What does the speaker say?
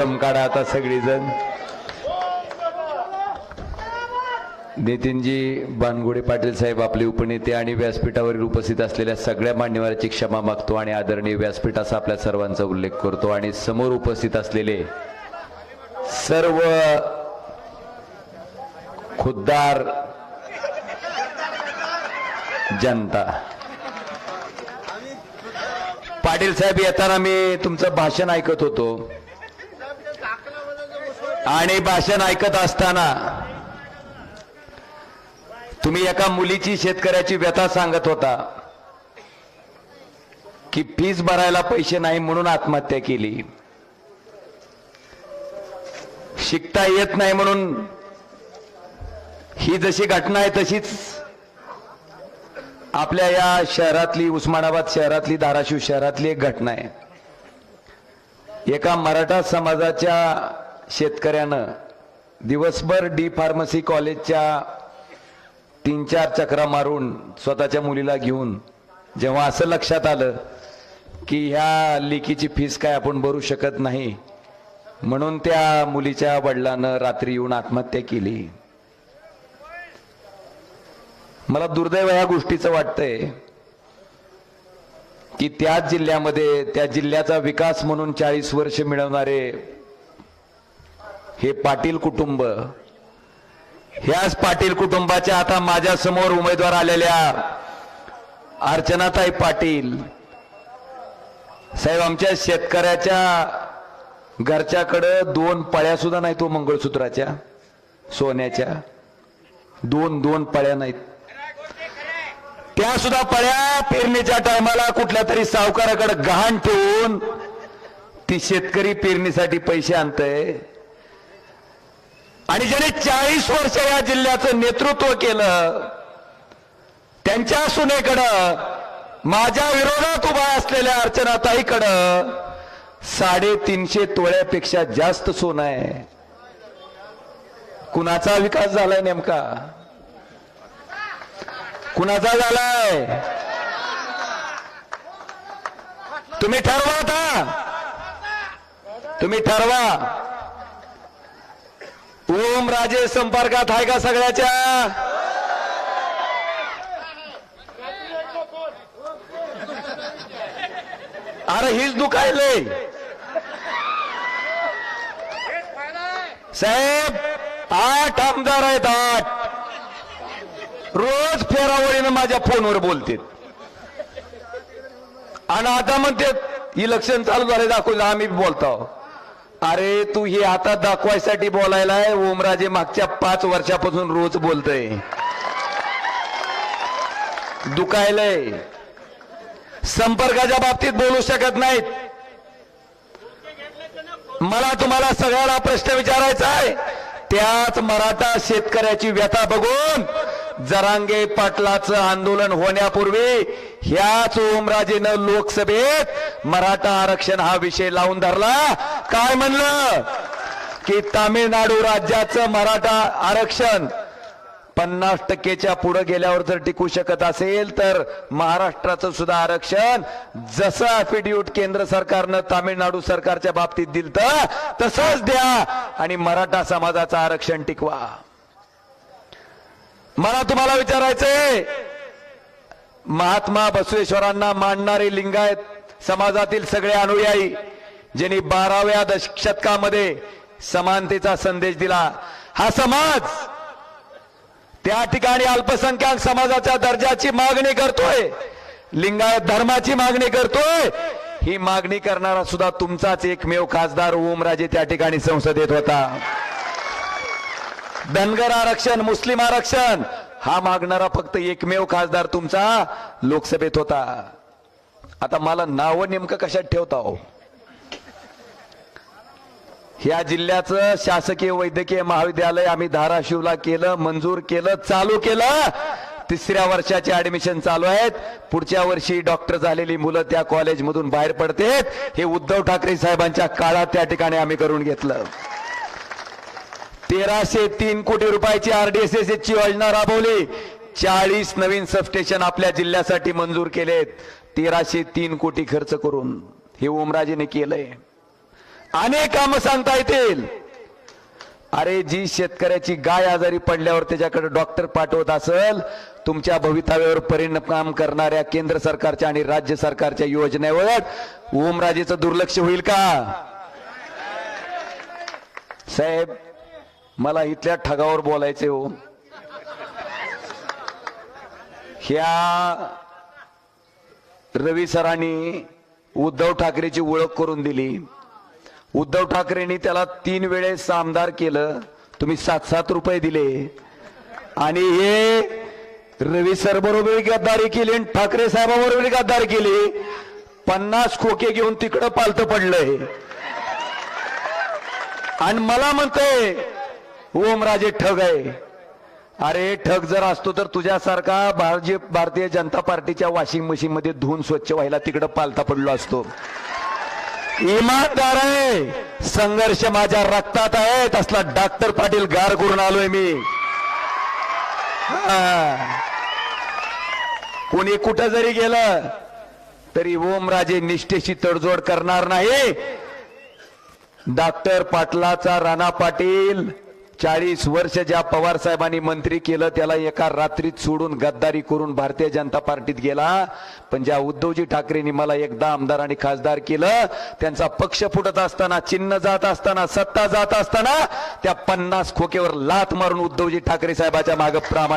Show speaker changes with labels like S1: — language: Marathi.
S1: दम काढा आता सगळीजण. नितीनजी बानगुडे पाटील साहेब आपले उपनेते आणि व्यासपीठावरील उपस्थित असलेल्या सगळ्या मान्यवरांची क्षमा मागतो आणि आदरणीय व्यासपीठाचा आपल्या सर्वांचा उल्लेख करतो आणि समोर उपस्थित असलेले सर्व खुद्दार जनता. पाटील साहेब येताना मी तुमचं भाषण ऐकत होतो. आणि भाषण ऐकत असताना तुम्ही एका मुलीची शेतकऱ्याची व्यथा सांगत होता की फीस भरायला पैसे नाही म्हणून आत्महत्या केली. शिकता येत नाही म्हणून ही जशी घटना आहे तशीच आपल्या या शहरातली उस्मानाबाद शहरातली धाराशिव शहरातली एक घटना आहे. एका मराठा समाजाच्या शेतकऱ्यानं दिवसभर डी फार्मसी कॉलेजच्या तीन चार चक्रा मारून स्वतःच्या मुलीला घेऊन जेव्हा असं लक्षात आलं की ह्या लेकीची फीस काय आपण भरू शकत नाही म्हणून त्या मुलीच्या वडिलानं रात्री येऊन आत्महत्या केली. मला दुर्दैव ह्या गोष्टीचं वाटतंय की त्याच जिल्ह्यामध्ये त्या जिल्ह्याचा विकास म्हणून चाळीस वर्ष मिळवणारे हे पाटील कुटुंब ह्याच पाटील कुटुंबाच्या आता माझ्यासमोर उमेदवार आलेल्या अर्चनाताई पाटील. साहेब आमच्या शेतकऱ्याच्या घरच्याकडं दोन पळ्या सुद्धा नाही तो हो मंगळसूत्राच्या सोन्याच्या. दोन दोन पळ्या नाहीत. त्या सुद्धा पळ्या पेरणीच्या टायमाला कुठल्या तरी सावकाराकडे गहाण ठेवून ती शेतकरी पेरणीसाठी पैसे आणतय. आणि ज्याने चाळीस वर्ष या जिल्ह्याचं नेतृत्व केलं त्यांच्या सुनेकडं माझ्या विरोधात उभा असलेल्या अर्चनाताईकडं साडेतीनशे तोळ्यापेक्षा जास्त सोनं आहे. कुणाचा विकास झालाय नेमका? कुणाचा झालाय? तुम्ही ठरवा आता. तुम्ही ठरवा. ओम राजे संपर्कात आहे का सगळ्याच्या? अरे हीच दुखायले. साहेब आठ आमदार आहेत आठ. रोज फेरावळीनं माझ्या फोनवर बोलते आणि आता म्हणते इलेक्शन चालू झाले दाखवलं आम्ही बोलतो. अरे तू हे आता दाखवायसाठी बोलायलाय ओमराजे मागच्या पाच वर्षापासून रोज बोलतय. दुखायलंय. संपर्काच्या बाबतीत बोलू शकत नाहीत. मला तुम्हाला सगळ्याला प्रश्न विचारायचा आहे. त्याच मराठा शेतकऱ्याची व्यथा बघून जरांगे पाटलाचं आंदोलन होण्यापूर्वी ह्याच ओमराजेनं लोकसभेत मराठा आरक्षण हा विषय लावून धरला. काय म्हणलं? की तामिळनाडू राज्याचं मराठा आरक्षण पन्नास टक्केच्या पुढे गेल्यावर जर टिकू शकत असेल तर महाराष्ट्राचं सुद्धा आरक्षण जसं अफिडेव्हिट केंद्र सरकारनं तामिळनाडू सरकारच्या बाबतीत दिलं तसंच द्या आणि मराठा समाजाचं आरक्षण टिकवा. मला तुम्हाला विचारायचंय. महात्मा बसवेश्वरांना मानणारे लिंगायत समाजातील सगळे अनुयायी ज्यांनी बाराव्या दशशतकामध्ये समानतेचा संदेश दिला हा समाज त्या ठिकाणी अल्पसंख्याक समाजाच्या दर्जाची मागणी करतोय लिंगायत धर्माची मागणी करतोय. ही मागणी करणारा सुद्धा तुमचाच एकमेव खासदार ओमराजे त्या ठिकाणी संसदेत होता. धनगर आरक्षण मुस्लिम आरक्षण. हा मागणारा फक्त एकमेव खासदार तुमचा लोकसभेत होता. आता मला नाव नेमकं कशात ठेवता हो? ह्या जिल्ह्याचं शासकीय वैद्यकीय महाविद्यालय आम्ही धाराशिवला केलं मंजूर केलं चालू केलं. तिसऱ्या वर्षाचे ऍडमिशन चालू आहेत. पुढच्या वर्षी डॉक्टर झालेली मुलं त्या कॉलेजमधून बाहेर पडतेत. हे उद्धव ठाकरे साहेबांच्या काळात त्या ठिकाणी आम्ही करून घेतलं. तेराशे तीन कोटी रुपयाची आरडीएसएस ची योजना राबवली. चाळीस नवीन सबस्टेशन आपल्या जिल्ह्यासाठी मंजूर केलेत. तेराशे तीन कोटी खर्च करून हे ओमराजेने केलंय. अनेक कामं सांगता येतील. अरे जी शेतकऱ्याची गाय आजारी पडल्यावर त्याच्याकडे डॉक्टर पाठवत असेल तुमच्या भवितव्यावर परिणाम करणाऱ्या केंद्र सरकारच्या आणि राज्य सरकारच्या योजनेवर ओमराजेचं दुर्लक्ष होईल का? साहेब मला इथल्या ठगावर बोलायचे हो. ह्या रवी सरांनी उद्धव ठाकरेची ओळख करून दिली. उद्धव ठाकरेंनी त्याला तीन वेळेस आमदार केलं. तुम्ही सात सात रुपये दिले. आणि हे रवी सर बरोबर गद्दारी केली आणि ठाकरे साहेबाबरोबर गद्दारी केली. पन्नास खोके घेऊन तिकडं पालत पडलंय. आणि मला म्हणतोय ओमराजे ठग आहे. अरे ठग जर असतो तर तुझ्यासारखा भारतीय भारतीय जनता पार्टीच्या वॉशिंग मशीन मध्ये धुवून स्वच्छ व्हायला तिकडं पालता पडलो असतो. इमानदार आहे. संघर्ष माझ्या रक्तात आहे तसला डॉक्टर पाटील गार करून आलोय मी. कोणी कुठं जरी गेलं तरी ओमराजे निष्ठेशी तडजोड करणार नाही. डॉक्टर पाटलाचा राणा पाटील चाळीस वर्ष ज्या पवार साहेबांनी मंत्री केलं त्याला एका रात्रीत सोडून गद्दारी करून भारतीय जनता पार्टीत गेला. पण ज्या उद्धवजी ठाकरेंनी मला एकदा आमदार आणि खासदार केलं त्यांचा पक्ष फुटत असताना चिन्ह जात असताना सत्ता जात असताना त्या पन्नास खोकेवर लात मारून उद्धवजी ठाकरे साहेबाच्या मागे प्रामाणिक